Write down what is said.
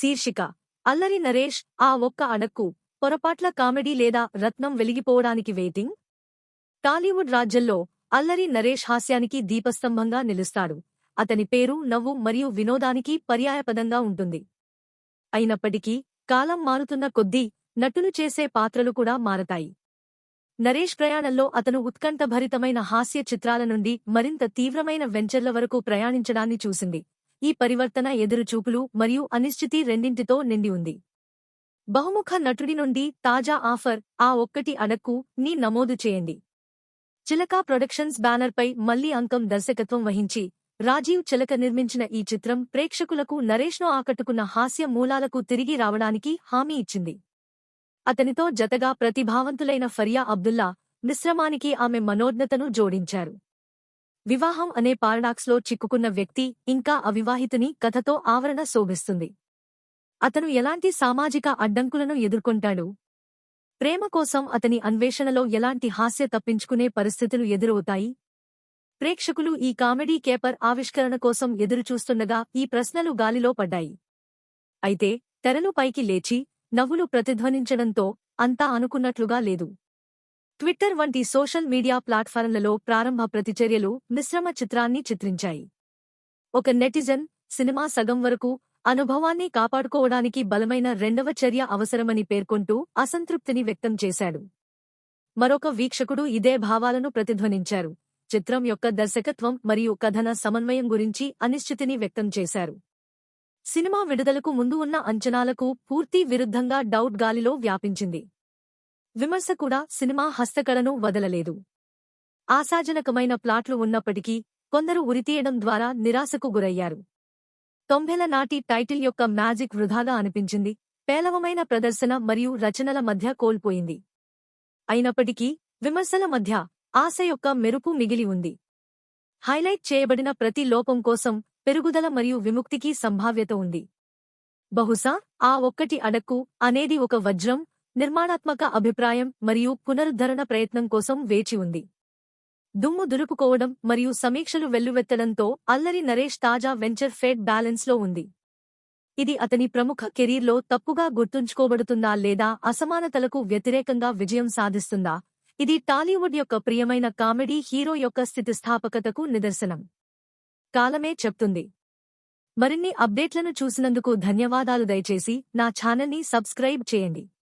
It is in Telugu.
శీర్షిక. అల్లరి నరేష్ ఆ ఒక్క అడక్కు పొరపాట్ల కామెడీ లేదా రత్నం వెలిగిపోవడానికి వెయిటింగ్? టాలీవుడ్ రాజ్యంలో అల్లరి నరేష్ హాస్యానికి దీపస్తంభంగా నిలుస్తాడు. అతని పేరు నవ్వు మరియు వినోదానికి పర్యాయపదంగా ఉంటుంది. అయినప్పటికీ కాలం మారుతున్న కొద్దీ నటులు చేసే పాత్రలు కూడా మారతాయి. నరేష్ ప్రయాణంలో అతను ఉత్కంఠభరితమైన హాస్య చిత్రాల నుండి మరింత తీవ్రమైన వెంచర్ల వరకు ప్రయాణించడాన్ని చూసింది. ఈ పరివర్తన ఎదురుచూపులు మరియు అనిశ్చితి రెండింటితో నిండి ఉంది. బహుముఖ నటుడి నుండి తాజా ఆఫర్ ఆ ఒక్కటి అడక్కు ని నమోదు చేయండి. చిలకా ప్రొడక్షన్స్ బ్యానర్పై మళ్ళీ అంకం దర్శకత్వం వహించి రాజీవ్ చిలక నిర్మించిన ఈ చిత్రం ప్రేక్షకులకు నరేష్ను ఆకట్టుకున్న హాస్య మూలాలకు తిరిగి రావడానికి హామీ ఇచ్చింది. అతనితో జతగా ప్రతిభావంతులైన ఫరియా అబ్దుల్లా మిశ్రమానికి ఆమె మనోజ్ఞతను జోడించారు. వివాహం అనే పారడాక్స్లో చిక్కుకున్న వ్యక్తి ఇంకా అవివాహితుని కథతో ఆవరణ శోభిస్తుంది. అతను ఎలాంటి సామాజిక అడ్డంకులను ఎదుర్కొంటాడు? ప్రేమ కోసం అతని అన్వేషణలో ఎలాంటి హాస్య తప్పించుకునే పరిస్థితులు ఎదురవుతాయి? ప్రేక్షకులు ఈ కామెడీ కేపర్ ఆవిష్కరణ కోసం ఎదురుచూస్తుండగా ఈ ప్రశ్నలు గాలిలో పడ్డాయి. అయితే తెరలు పైకి లేచి నవ్వులు ప్రతిధ్వనించడంతో అంతా అనుకున్నట్లుగా లేదు. ట్విట్టర్ వంటి సోషల్ మీడియా ప్లాట్ఫారంలలో ప్రారంభ ప్రతిచర్యలు మిశ్రమ చిత్రాన్ని చిత్రించాయి. ఒక నెటిజన్ సినిమా సగం వరకు అనుభవాన్ని కాపాడుకోవడానికి బలమైన రెండవ చర్య అవసరమని పేర్కొంటూ అసంతృప్తిని వ్యక్తం చేశాడు. మరొక వీక్షకుడు ఇదే భావాలను ప్రతిధ్వనించారు. చిత్రం యొక్క దర్శకత్వం మరియు కథన సమన్వయం గురించి అనిశ్చితిని వ్యక్తం చేశారు. సినిమా విడుదలకు ముందు ఉన్న అంచనాలకు పూర్తి విరుద్ధంగా డౌట్ గాలిలో వ్యాపించింది. విమర్శ కూడా సినిమా హస్తకళను వదలలేదు. ఆశాజనకమైన ప్లాట్లు ఉన్నప్పటికీ కొందరు ఉరితీయడం ద్వారా నిరాశకు గురయ్యారు. తొంభెల నాటి టైటిల్ యొక్క మ్యాజిక్ వృధాగా అనిపించింది పేలవమైన ప్రదర్శన మరియు రచనల మధ్య కోల్పోయింది. అయినప్పటికీ విమర్శల మధ్య ఆశ యొక్క మెరుపు మిగిలి ఉంది. హైలైట్ చేయబడిన ప్రతి లోపం కోసం పెరుగుదల మరియు విముక్తికి సంభావ్యత ఉంది. బహుశా ఆ ఒక్కటి అడక్కు అనేది ఒక వజ్రం నిర్మాణాత్మక అభిప్రాయం మరియు పునరుద్ధరణ ప్రయత్నం కోసం వేచి ఉంది. దుమ్ము దులుపుకోవడం మరియు సమీక్షలు వెల్లువెత్తడంతో అల్లరి నరేష్ తాజా వెంచర్ ఫెడ్ బ్యాలెన్స్లో ఉంది. ఇది అతని ప్రముఖ కెరీర్లో తప్పుగా గుర్తుంచుకోబడుతుందా లేదా అసమానతలకు వ్యతిరేకంగా విజయం సాధిస్తుందా? ఇది టాలీవుడ్ యొక్క ప్రియమైన కామెడీ హీరో యొక్క స్థితిస్థాపకతకు నిదర్శనం. కాలమే చెప్తుంది. మరిన్ని అప్డేట్లను చూసినందుకు ధన్యవాదాలు దయచేసి నా ఛానల్ని సబ్స్క్రైబ్ చేయండి.